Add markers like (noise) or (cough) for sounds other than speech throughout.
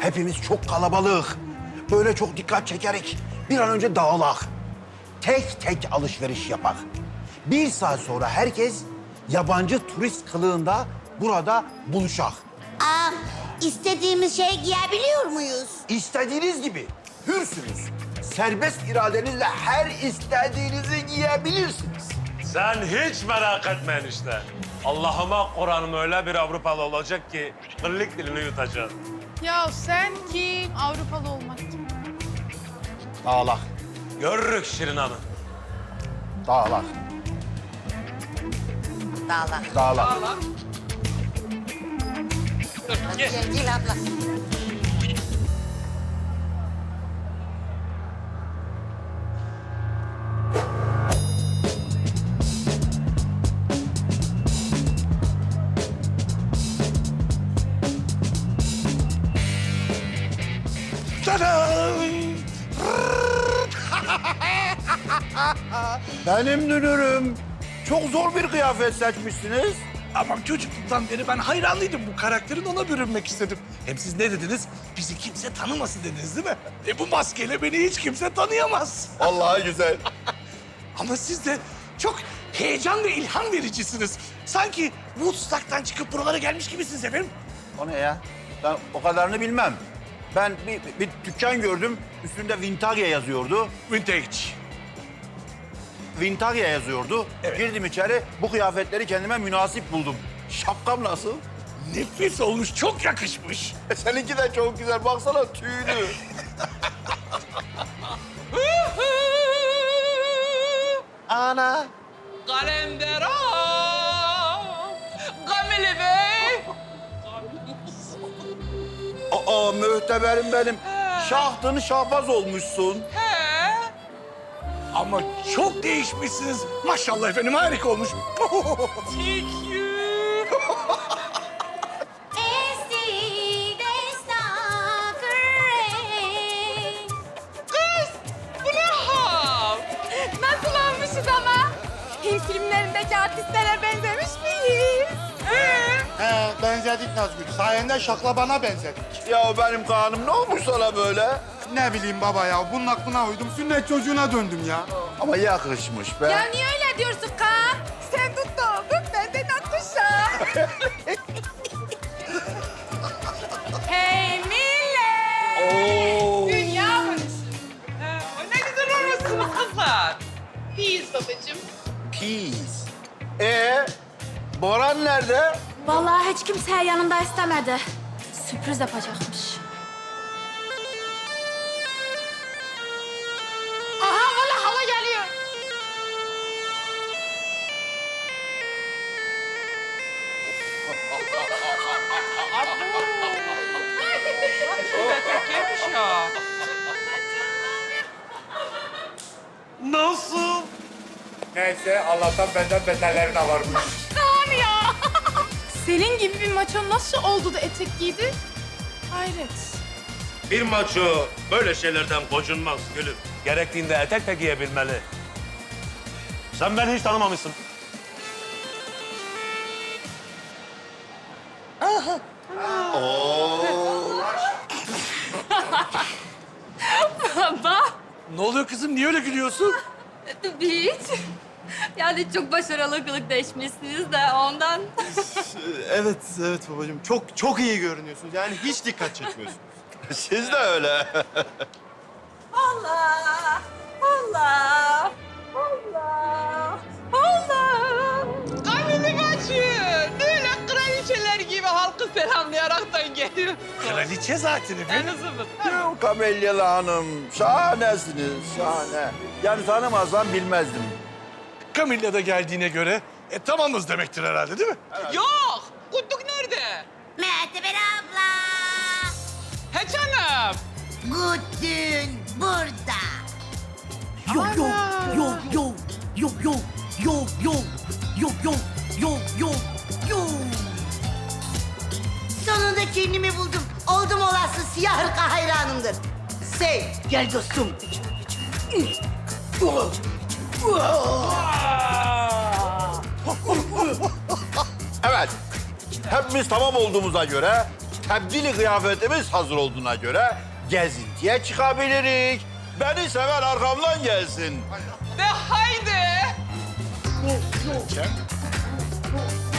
Hepimiz çok kalabalık. Böyle çok dikkat çekerek bir an önce dağılak. Tek tek alışveriş yapak. Bir saat sonra herkes yabancı turist kılığında burada buluşak. Aa, istediğimiz şey giyebiliyor muyuz? İstediğiniz gibi hürsünüz. Serbest iradenizle her istediğinizi giyebilirsiniz. Sen hiç merak etme enişte. Allah'ıma Kur'an'ım öyle bir Avrupalı olacak ki kırlık dilini yutacak. Ya sen kim? Avrupalı olmak kim? Görürük Şirin Hanım. dağılak, Dağlar. dağılak. Gel, gel abla. Dünürüm. Çok zor bir kıyafet seçmişsiniz. Ama çocukluktan beri ben hayranlıydım bu karakterin ona bürünmek istedim. Hem siz ne dediniz? Bizi kimse tanımasın dediniz değil mi? E bu maskeyle beni hiç kimse tanıyamaz. Vallahi güzel. (laughs) Ama siz de çok heyecan ve ilham vericisiniz. Sanki Woodstock'tan çıkıp buralara gelmiş gibisiniz efendim. O ne ya? Ben o kadarını bilmem. Ben bir, bir dükkan gördüm. Üstünde Vintarya yazıyordu. Vintage. Vintarya yazıyordu. Evet. Girdim içeri. Bu kıyafetleri kendime münasip buldum. Şapkam nasıl? Nefis olmuş, çok yakışmış. E, seninki de çok güzel. Baksana tüylü. (laughs) Ana. Kalender Kamili Bey. Aa mühteberim benim. Şahtın şahbaz olmuşsun. Ama çok değişmişsiniz. Maşallah efendim harika olmuş. (laughs) Thank you. Nasıl olmuşuz ama? Hint filmlerindeki artistlere benzemiş miyiz? He benzedik Nazgül. Sayende şaklabana benzedik. Ya benim kanım ne olmuş sana böyle? Ne bileyim baba ya bunun aklına uydum. Sünnet çocuğuna döndüm ya. Ama yakışmış be. Ya niye öyle diyorsun Kaan? Sen tut da oldun, ben de Natuşa. (laughs) hey millet! Oo. Dünya barışı. He, ne güzel orası kızlar. Biz babacığım. Peace. Ee, Boran nerede? Vallahi hiç kimse yanında istemedi. Sürpriz yapacakmış. Neyse Allah'tan benden beterleri de varmış. Kaan ya. (laughs) Senin gibi bir maço nasıl oldu da etek giydi? Hayret. Bir maço böyle şeylerden gocunmaz gülüm. Gerektiğinde etek de giyebilmeli. Sen beni hiç tanımamışsın. (laughs) Baba. ne oluyor kızım? Niye öyle gülüyorsun? Hiç. Yani çok başarılı kılık değişmişsiniz de ondan. (laughs) Evet, evet babacığım. Çok çok iyi görünüyorsunuz. Yani hiç dikkat çekmiyorsunuz. (laughs) Siz de öyle. (laughs) Allah! Allah! Allah! Allah! Kamili kaçıyor. Böyle kraliçeler gibi halkı selamlayaraktan geliyor. Kraliçe zaten En efendim. azından. Yok Kamelyalı Hanım, şahanesiniz, şahane. Yani tanımazsam bilmezdim. Camilla da geldiğine göre e, tamamız demektir herhalde değil mi? Yok. Kutluk nerede? Mertebe abla. He canım. Gutün burada. Yo yo yo yo yo yo yo yo yo yo yo yo yo. Sonunda kendimi buldum. Oldum olası siyah ırka hayranımdır. Sev. Gel dostum. Evet, hepimiz tamam olduğumuza göre tebdili kıyafetimiz hazır olduğuna göre gezintiye çıkabiliriz. Beni seven arkamdan gelsin. De haydi. Nerede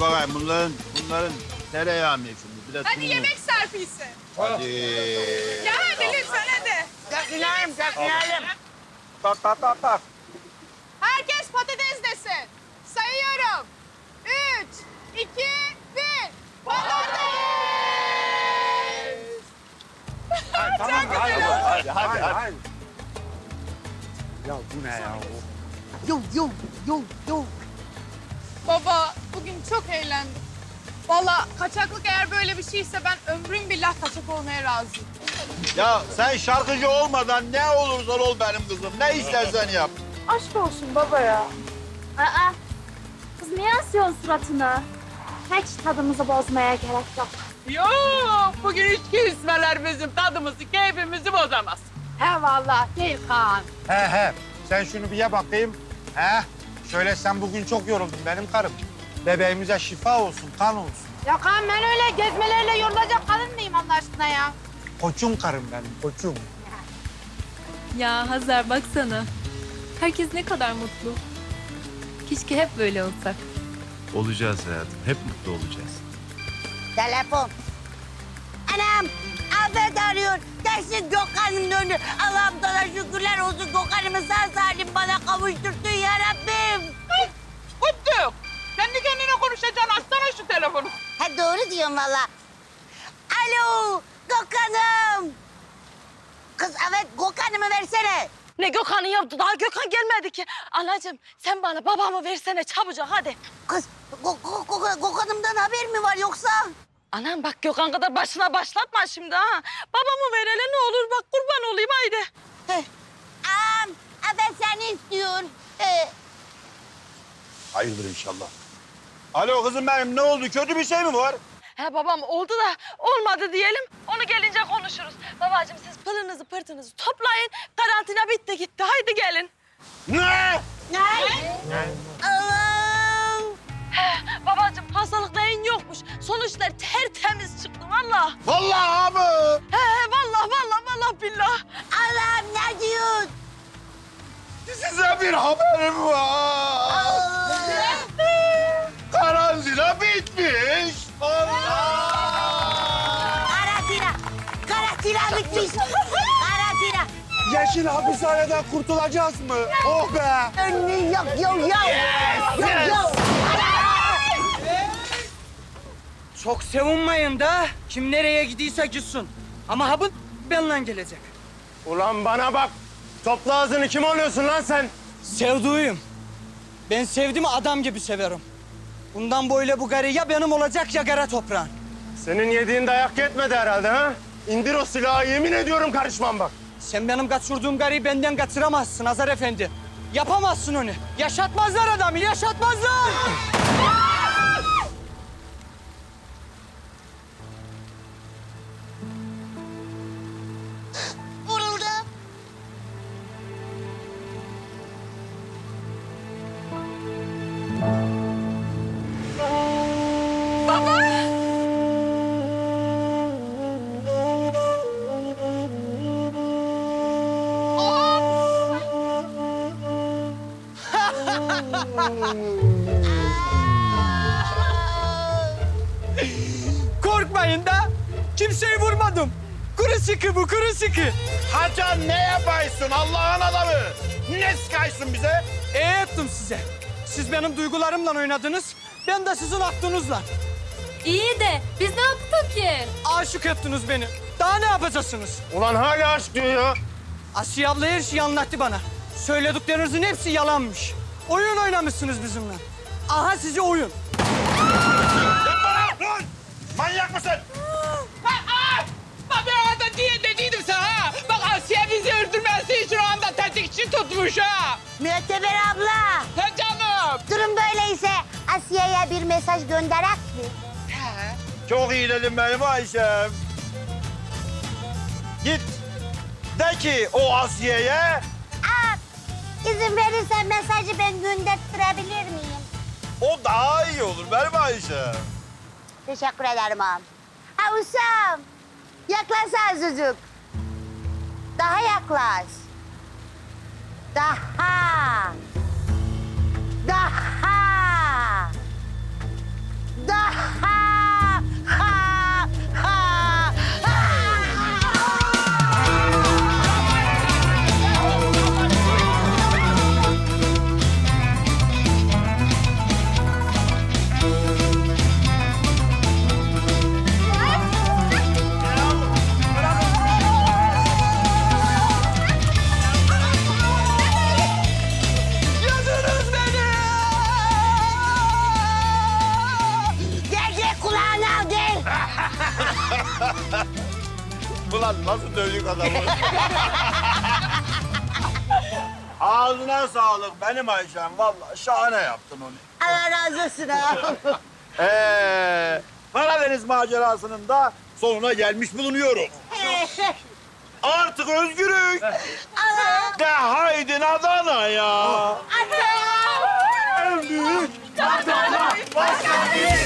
Bakayım bunların, bunların tereyağı mı şimdi? Biraz Hadi tuzlu. yemek serpilsin. Hadi. Ya hadi lütfen hadi. Kalkınalım, kalkınalım. Herkes patates desin. Sayıyorum. Üç, iki, bir. Patates! Hadi, hadi, hadi. Ya bu ne ya? Yo yo yo yo baba. Bugün çok eğlendim. Vallahi kaçaklık eğer böyle bir şeyse ben ömrüm billah kaçak olmaya razıyım. Ya sen şarkıcı olmadan ne olursan ol benim kızım. Ne istersen yap. Aşk olsun baba ya. Aa, kız niye asıyorsun suratını? Hiç tadımızı bozmaya gerek yok. Yok bugün içki içmeler bizim tadımızı, keyfimizi bozamaz. He vallahi değil Kaan. He he. Sen şunu bir ye bakayım. He. Şöyle sen bugün çok yoruldun benim karım. Bebeğimize şifa olsun, kan olsun. Ya Kaan ben öyle gezmelerle yorulacak kadın mıyım Allah aşkına ya? Koçum karım benim, koçum. Ya Hazar baksana. Herkes ne kadar mutlu. Keşke hep böyle olsak. Olacağız hayatım. Hep mutlu olacağız. Telefon. Anam, Afet arıyor. Dersin Gökhan'ım döndü. Allah'ım sana şükürler olsun. Gökhan'ımı sağ salim bana kavuştursun ya Rabbim. Konuşacaksın. Açsana şu telefonu. Ha doğru diyorsun valla. Alo, Gökhan'ım. Kız evet Gökhan'ımı versene. Ne Gökhan'ı yaptı? Daha Gökhan gelmedi ki. Anacığım sen bana babamı versene çabucak hadi. Kız Gö- Gö- Gö- Gökhan'ımdan haber mi var yoksa? Anam bak Gökhan kadar başına başlatma şimdi ha. Babamı ver hele ne olur bak kurban olayım haydi. Heh. Am, evet seni istiyor. Ee, Hayırdır inşallah. Alo kızım benim ne oldu? Kötü bir şey mi var? He babam oldu da olmadı diyelim. Onu gelince konuşuruz. Babacığım siz pılınızı pırtınızı toplayın. Karantina bitti gitti haydi Yeşil hapishaneden kurtulacağız mı? Oh be! Önlü yok yok yok. Yok yok. Çok savunmayın da kim nereye gidiyse gitsin. Ama ha bu benimle gelecek. Ulan bana bak! Topla ağzını kim oluyorsun lan sen? Sevduğuyum. Ben sevdiğimi adam gibi severim. Bundan böyle bu gari ya benim olacak ya gara toprağın. Senin yediğin dayak yetmedi herhalde ha? İndir o silahı yemin ediyorum karışmam bak. Sen benim kaçırdığım garıyı benden kaçıramazsın Hazar Efendi. Yapamazsın onu. Yaşatmazlar adamı, yaşatmazlar. Korkmayın da kimseyi vurmadım. Kuru sıkı bu, kuru sıkı. Hacan ne yapıyorsun Allah'ın adamı? Ne sıkaysın bize? İyi ettim size. Siz benim duygularımla oynadınız. Ben de sizin aklınızla. İyi de biz ne yaptık ki? Aşık ettiniz beni. Daha ne yapacaksınız? Ulan hala aşk diyor ya. Asiye abla her şeyi anlattı bana. Söylediklerinizin hepsi yalanmış. Oyun oynamışsınız bizimle. Aha size oyun. Dur! Manyak mısın? Bak ben orada diye dediydim sana ha. Bak Asiye bizi öldürmesi için o anda tetikçi tutmuş ha. Müteber abla. He canım. Durum böyleyse Asiye'ye bir mesaj gönderek mi? Çok iyi dedim benim Ayşem. Git. De ki o Asiye'ye izin verirsen mesajı ben gönderttirebilir miyim? o daha iyi olur benim Ayşem. Teşekkür ederim ağam. Ha Usam, yaklaş azıcık. Daha yaklaş. Daha. Daha. Daha. Ağzına sağlık benim Ayşem. Vallahi şahane yaptın onu. Allah razı olsun ağam. (laughs) Ee, Karadeniz macerasının da sonuna gelmiş bulunuyoruz. Artık özgürüz. (laughs) Ağam. De haydin Adana ya. Anam. En büyük Adana başkanı.